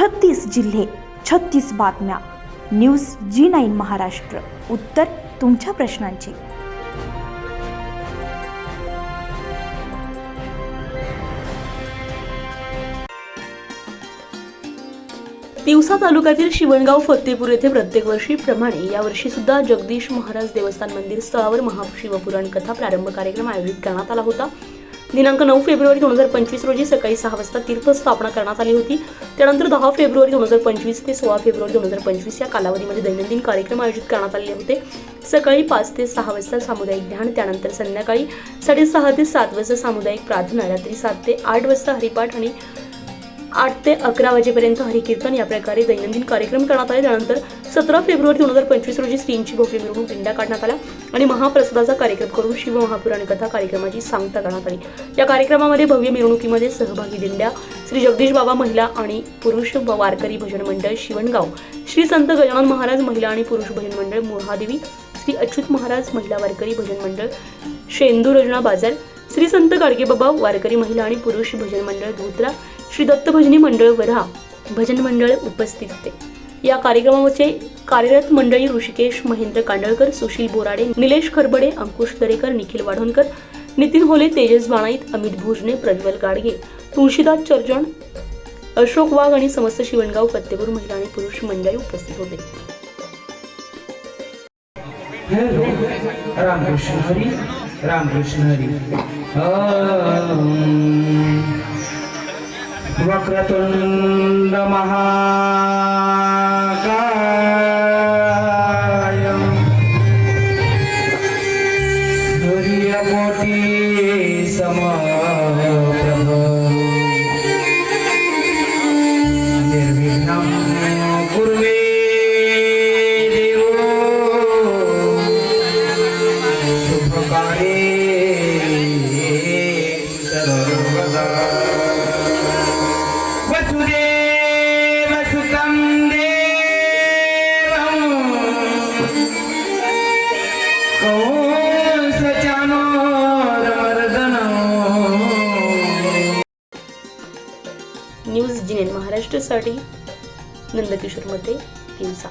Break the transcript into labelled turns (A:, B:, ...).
A: छत्तीस जिल्हे छत्तीस बातम्या. News G nine Maharashtra. उत्तर तुमच्या प्रश्नांची.
B: तिवसा तालुक्यातील शिवणगाव फत्तेपूर येथे प्रत्येक वर्षीप्रमाणे यावर्षी सुद्धा जगदीश महाराज देवस्थान मंदिर स्थळावर महाशिवपुराण कथा प्रारंभ कार्यक्रम आयोजित करण्यात आला होता. दिनांक नऊ फेब्रुवारी दोन हजार पंचवीस रोजी सकाळी सहा वाजता तीर्थस्थापना करण्यात आली होती. त्यानंतर दहा फेब्रुवारी दोन हजार पंचवीस ते सोळा फेब्रुवारी दोन हजार पंचवीस या कालावधीमध्ये दैनंदिन कार्यक्रम आयोजित करण्यात आले होते. सकाळी पाच ते सहा वाजता सामुदायिक ध्यान त्यानंतर संध्याकाळी साडेसहा ते सात वाजता सामुदायिक प्रार्थना रात्री सात ते आठ वाजता हरिपाठ आणि आठ ते अकरा वाजेपर्यंत हरिकीर्तन या प्रकारे दैनंदिन कार्यक्रम करण्यात आले. त्यानंतर सतरा फेब्रुवारी दोन हजार पंचवीस रोजी स्त्रींची भव्य मिरवणूक दिंड्या काढण्यात आला आणि महाप्रसादाचा कार्यक्रम करून शिव महापुराण कथा कार्यक्रमाची सांगता करण्यात आली. या कार्यक्रमामध्ये भव्य मिरवणुकीमध्ये सहभागी दिंड्या श्री जगदीश बाबा महिला आणि पुरुष व वारकरी भजन मंडळ शिवणगाव श्री संत गजानन महाराज महिला आणि पुरुष भजन मंडळ मोहादेवी श्री अच्युत महाराज महिला वारकरी भजन मंडळ शेंदू रजना बाजार श्री संत गाडगेबाबा वारकरी महिला आणि पुरुष भजन मंडळ धोत्रा श्री दत्त भजनी मंडळ वरहा भजन मंडळ उपस्थित होते. या कार्यक्रमाचे कार्यरत मंडळी ऋषिकेश महेंद्र कांडळकर सुशील बोराडे निलेश खरबडे अंकुश दरेकर निखिल वाढवणकर नितीन होले तेजस बाणाईत अमित भोजने प्रज्वल गाडगे तुळशीदास चर्जन अशोक वाघ आणि समस्त शिवणगाव फत्तेपूर महिला आणि पुरुष मंडळी उपस्थित होते.
C: हॅलो रामकृष्ण हरी रामकृष्ण हरी. वक्रतुंड महा सूर्यकोटी समप्रभ सर्वदा वसुदेव
B: न्यूज जिनेन महाराष्ट्रासाठी नंदकिशोरमध्ये दिवसा.